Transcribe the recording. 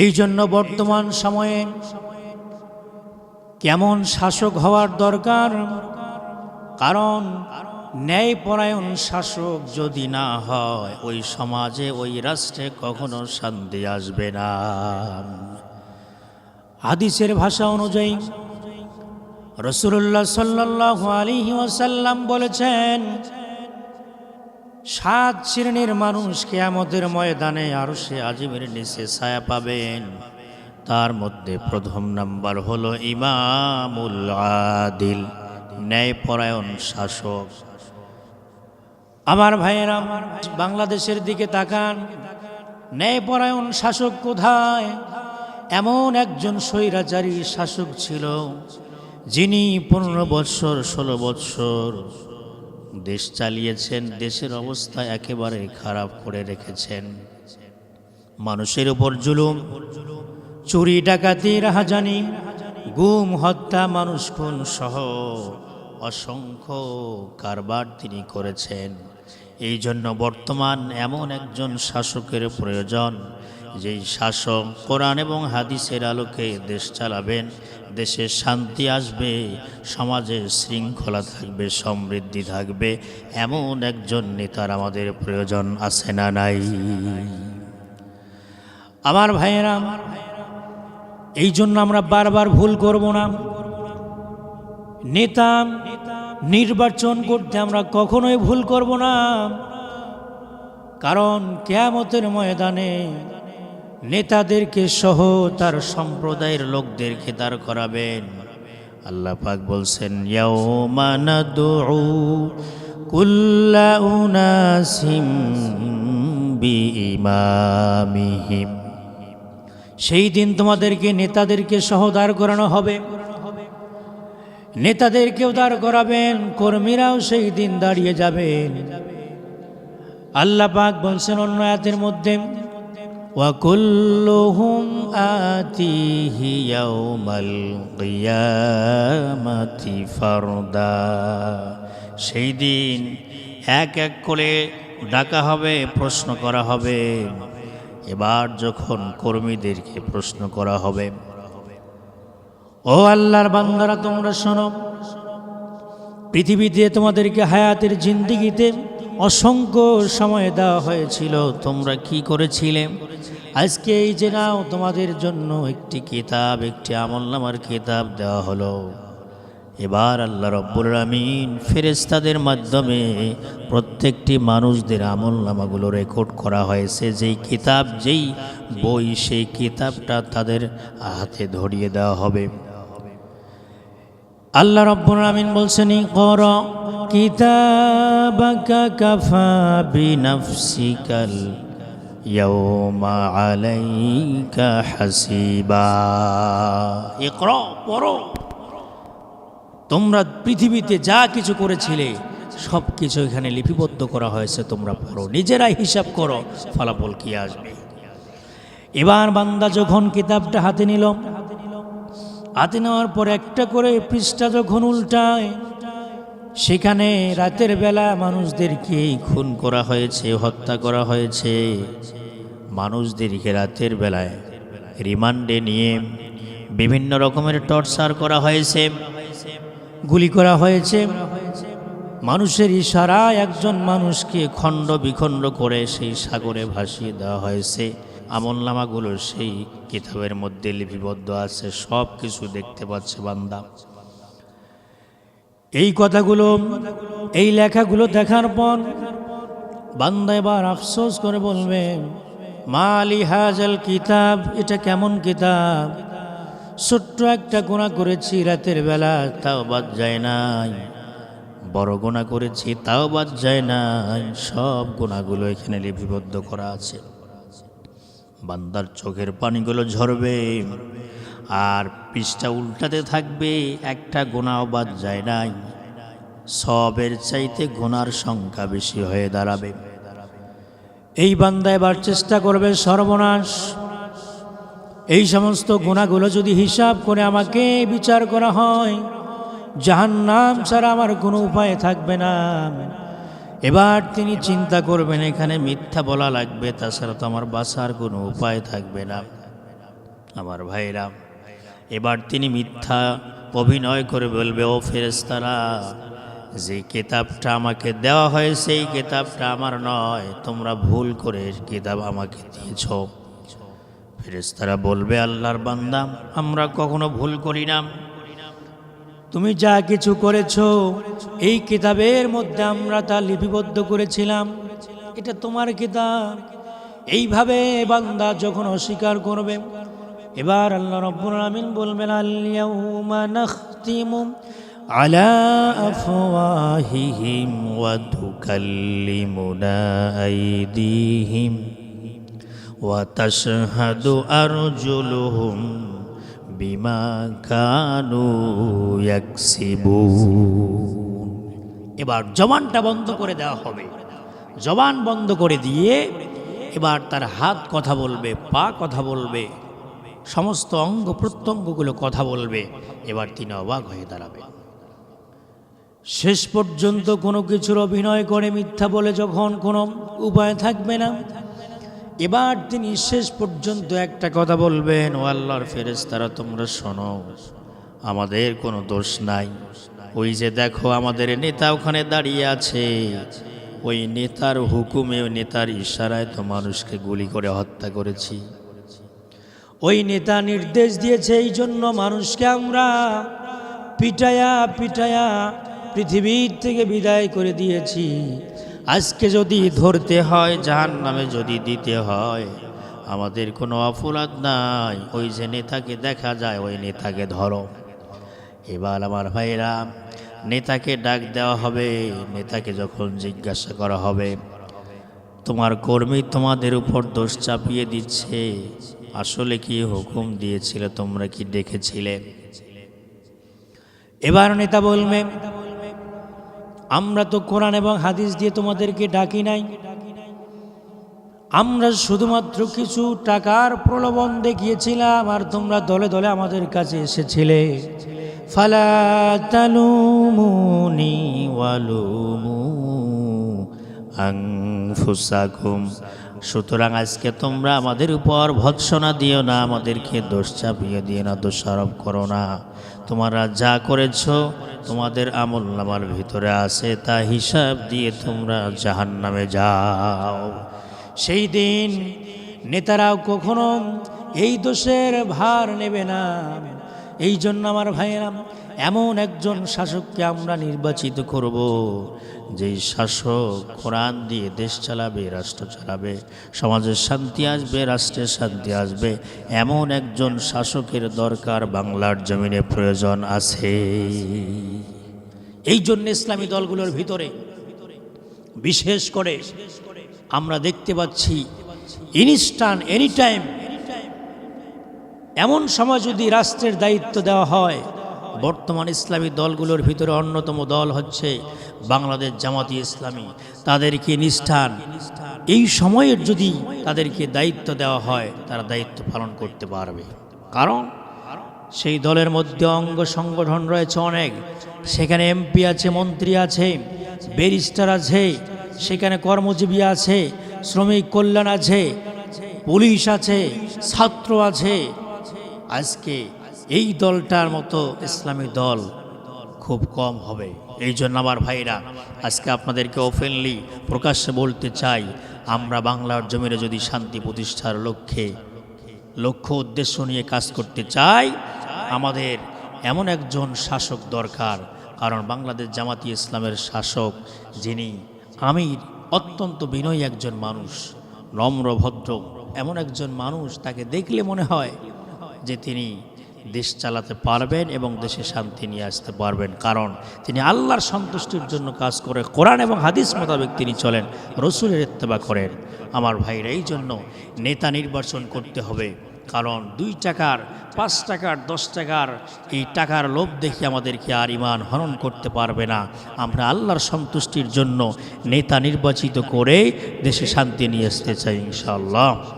এই জন্য বর্তমান সময়ে কেমন শাসক হওয়ার দরকার? কারণ ন্যায়পরায়ণ শাসক যদি না হয়, ওই সমাজে, ওই রাষ্ট্রে কখনো শান্তি আসবে না। হাদিসের ভাষা অনুযায়ী রসুল্লাহ সাল্লাহ আলিহি ওয়াসাল্লাম বলেছেন সাত শ্রেণির মানুষ কেয়ামতের ময়দানে আরও সে আজিমের নিচে ছায়া পাবেন। তার মধ্যে প্রথম নাম্বার হলো ইমামুল আদিল, ন্যায়পরায়ণ শাসক। আমার ভাইয়েরা, বাংলাদেশের দিকে তাকান। ন্যায়পরায়ণ শাসক কোথায়? এমন একজন স্বৈরাচারী শাসক ছিল, যিনি পনেরো বৎসর ষোলো বৎসর দেশ চালিয়েছেন, দেশের অবস্থা একেবারে খারাপ করে রেখেছেন। মানুষের উপর জুলুম, চুরি, ডাকাতি, রাহাজানি, গুম, হত্যা মানুষ খুন সহ অসংখ্য কারবার তিনি করেছেন। এই জন্য বর্তমান এমন একজন শাসকের প্রয়োজন, যেই শাসক কোরআন এবং হাদিসের আলোকে দেশ চালাবেন, দেশে শান্তি আসবে, সমাজে শৃঙ্খলা থাকবে, সমৃদ্ধি থাকবে, এমন একজন নেতার আমাদের প্রয়োজন আছে না নাই? আমার ভাইয়েরা, এই জন্য আমরা বারবার ভুল করব না। নেতা নির্বাচন করতে আমরা কখনোই ভুল করব না। কারণ কেয়ামতের ময়দানে নেতাদেরকে সহ তার সম্প্রদায়ের লোকদেরকে দাঁড় করাবেন। আল্লাহ পাক বলছেন সেই দিন তোমাদেরকে, নেতাদেরকে সহ দাঁড় করানো হবে। নেতাদেরকেও দাঁড় করাবেন, কর্মীরাও সেই দিন দাঁড়িয়ে যাবেন। আল্লাহ পাক বলছেন অন্য আয়াতের মধ্যে ওয়াকুল্লুহুম আতিহি ইয়াউমাল কিয়ামাতি ফারদা। সেই দিন এক এক করে ডাকা হবে, প্রশ্ন করা হবে। এবার যখন কর্মীদেরকে প্রশ্ন করা হবে ও আল্লাহর বান্দারা, তোমরা শোনো, পৃথিবীতে তোমাদেরকে হায়াতের জিন্দিগিতে অসংখ্য সময় দেওয়া হয়েছিল, তোমরা কি করেছিলে? আজকে এই যে নাও, তোমাদের জন্য একটি কিতাব, একটি আমলনামার কিতাব দেওয়া হলো। এবার আল্লাহ রব্বুল আমিন ফেরেস্তাদের মাধ্যমে প্রত্যেকটি মানুষদের আমলনামাগুলো রেকর্ড করা হয়েছে। যেই কিতাব, যেই বই, সেই কিতাবটা তাদের হাতে ধরিয়ে দেওয়া হবে। আল্লাহ রব্বুল আমিন বলছেন কর কিতাবাকা তোমরা পৃথিবীতে যা কিছু করেছিলে সব কিছু এখানে লিপিবদ্ধ করা হয়েছে, তোমরা পড়ো। নিজেরাই হিসাব করো, ফলাফল কি আসবে। এবার বান্দা যখন কিতাবটা হাতে নিল হাতে নেওয়ার পর একটা করে পৃষ্ঠা যখন উল্টায়, সেখানে রাতের বেলা মানুষদেরকে খুন করা হয়েছে, হত্যা করা হয়েছে। মানুষদেরকে রাতের বেলায় রিমান্ডে নিয়ে বিভিন্ন রকমের টর্চার করা হয়েছে, গুলি করা হয়েছে। মানুষের ইশারায় একজন মানুষকে খণ্ড বিখণ্ড করে সেই সাগরে ভাসিয়ে দেওয়া হয়েছে। আমলনামাগুলো সেই কিতাবের মধ্যে লিপিবদ্ধ আছে, সব কিছু দেখতে পাচ্ছে বান্দা। এই কথাগুলো, এই লেখাগুলো দেখার পর বান্দা এবার আফসোস করে বলবে, মা আলী হাজাল কিতাব, এটা কেমন কিতাব? ছোট্ট একটা গোনা করেছি রাতের বেলা, তাও বাদ যায় নাই। বড় গোনা করেছি, তাও বাদ যায় নাই। সব গোনাগুলো এখানে লিপিবদ্ধ করা আছে। বান্দার চোখের পানিগুলো ঝরবে। আর পিসটা উল্টাতে থাকবে, একটা গোনাও বাদ যায় নাই। সবের চাইতে গোনার সংখ্যা বেশি হয়ে দাঁড়াবে। এই বান্দা এবার চেষ্টা করবে সর্বনাশ। এই সমস্ত গুণাগুলো যদি হিসাব করে আমাকে বিচার করা হয় জাহান নাম ছাড়া আমার কোনো উপায় থাকবে না। এবার তিনি চিন্তা করবেন, এখানে মিথ্যা বলা লাগবে, তাছাড়া তো আমার বাঁচার কোনো উপায় থাকবে না। আমার ভাইরা, এবার তিনি মিথ্যা অভিনয় করে বলবে, ও ফেরেস্তারা যে কিতাবটা আমাকে দেওয়া হয়, সেই কিতাবটা আমার নয়, তোমরা ভুল করে কিতাব আমাকে দিয়েছ। ফেরেস্তারা বলবে, আল্লাহর বান্দাম আমরা কখনো ভুল করি না। তুমি যা কিছু করেছ, এই কিতাবের মধ্যে আমরা তা লিপিবদ্ধ করেছিলাম। এটা তোমার কিতাব। এইভাবে বান্দা যখন অস্বীকার করবে, এবার আল্লাহ রব্বুল আমিন বলবেন আল্লাহুমা নাখতিমু আলা আফওয়াহিহিম ওয়া তুকাল্লিমুনা আইদিহিম ওয়া তাশহাদু আরজুলুহুম বিমা কানু এবার জবানটা বন্ধ করে দেওয়া হবে। জবান বন্ধ করে দিয়ে এবার তার হাত কথা বলবে, পা কথা বলবে, সমস্ত অঙ্গ প্রত্যঙ্গগুলো কথা বলবে। এবার তিনি অবাক হয়ে দাঁড়াবে। শেষ পর্যন্ত কোনো কিছুর অভিনয় করে মিথ্যা বলে যখন কোনো উপায় থাকবে না এবার তিনি শেষ পর্যন্ত একটা কথা বলবেন, ও আল্লাহর ফেরেস্তারা তোমরা শোনো, আমাদের কোনো দোষ নাই। ওই যে দেখো আমাদের নেতা ওখানে দাঁড়িয়ে আছে। ওই নেতার হুকুমে নেতার ইশারায় তো মানুষকে গুলি করে হত্যা করেছি। ওই নেতা নির্দেশ দিয়েছে, এই জন্য মানুষকে আমরা পিটায়া পিটায়া পৃথিবীর থেকে বিদায় করে দিয়েছি। আজকে যদি ধরতে হয় জাহান নামে যদি দিতে হয়, আমাদের কোনো অপরাধ নাই। ওই যে নেতাকে দেখা যায়, ওই নেতাকে ধরো। এবার আমার ভাইরা নেতাকে ডাক দেওয়া হবে, নেতাকে যখন জিজ্ঞাসা করা হবে, তোমার কর্মী তোমাদের উপর দোষ চাপিয়ে দিচ্ছে, আসলে কি হুকুম দিয়েছিল, তোমরা কি দেখেছিলে? এবার নেতা বলবে আমরা তো কোরআন এবং হাদিস দিয়ে তোমাদেরকে ডাকি নাই। আমরা শুধুমাত্র কিছু টাকার প্রলোভন দেখিয়েছিলাম আর তোমরা দলে দলে আমাদের কাছে এসেছিলে। ফালা তালুমুনি ওয়ালুমু আংফুসাকুম সুতরাং আজকে তোমরা আমাদের উপর ভৎসনা দিও না, আমাদেরকে দোষ চাপিয়ে দিও না, দোষারোপ করো না। তোমরা যা করেছ তোমাদের আমল নামার ভিতরে আছে, তা হিসাব দিয়ে তোমরা জাহান নামে যাও। সেই দিন নেতারাও কখনো এই দোষের ভার নেবে না। এই জন্য আমার ভাইয়েরাম এমন একজন শাসককে আমরা নির্বাচিত করব যেই শাসক কোরআন দিয়ে দেশ চালাবে, রাষ্ট্র চালাবে সমাজের শান্তি আসবে রাষ্ট্রের শান্তি আসবে, এমন একজন শাসকের দরকার বাংলার জমিনে প্রয়োজন আছে। এই জন্য ইসলামী দলগুলোর ভিতরে বিশেষ করে আমরা দেখতে পাচ্ছি ইনস্টান এনি টাইম এমন সময় যদি রাষ্ট্রের দায়িত্ব দেওয়া হয় বর্তমান ইসলামী দলগুলোর ভিতরে অন্যতম দল হচ্ছে বাংলাদেশ জামাতি ইসলামী। তাদেরকে নিষ্ঠান। এই সময়ের যদি তাদেরকে দায়িত্ব দেওয়া হয়, তারা দায়িত্ব পালন করতে পারবে। কারণ সেই দলের মধ্যে অঙ্গ সংগঠন রয়েছে অনেক। সেখানে এমপি আছে, মন্ত্রী আছে, ব্যারিস্টার আছে, সেখানে কর্মজীবী আছে, শ্রমিক কল্যাণ আছে, পুলিশ আছে, ছাত্র আছে। আজকে এই দলটার মতো ইসলামী দল খুব কম হবে। এই জন্য আমার ভাইরা, আজকে আপনাদেরকে ওপেনলি প্রকাশ্যে বলতে চাই, আমরা বাংলার জমিরে যদি শান্তি প্রতিষ্ঠার লক্ষ্যে, লক্ষ্য উদ্দেশ্য নিয়ে কাজ করতে চাই, আমাদের এমন একজন শাসক দরকার, কারণ বাংলাদেশ জামাতি ইসলামের শাসক যিনি আমির অত্যন্ত বিনয়ী একজন মানুষ, নম্র, ভদ্র, এমন একজন মানুষ তাকে দেখলে মনে হয় যে তিনি দেশ চালাতে পারবেন এবং দেশে শান্তি নিয়ে আসতে পারবেন। কারণ তিনি আল্লাহর সন্তুষ্টির জন্য কাজ করে কোরআন এবং হাদিস মোতাবেক তিনি চলেন, রসুলের ইত্তেবা করেন। আমার ভাইরা এই জন্য নেতা নির্বাচন করতে হবে। কারণ দুই টাকার, পাঁচ টাকার, দশ টাকার এই টাকার লোভ দেখে আমাদেরকে আর ইমান হরণ করতে পারবে না। আমরা আল্লাহর সন্তুষ্টির জন্য নেতা নির্বাচিত করে দেশে শান্তি নিয়ে আসতে চাই ইনশাআল্লাহ।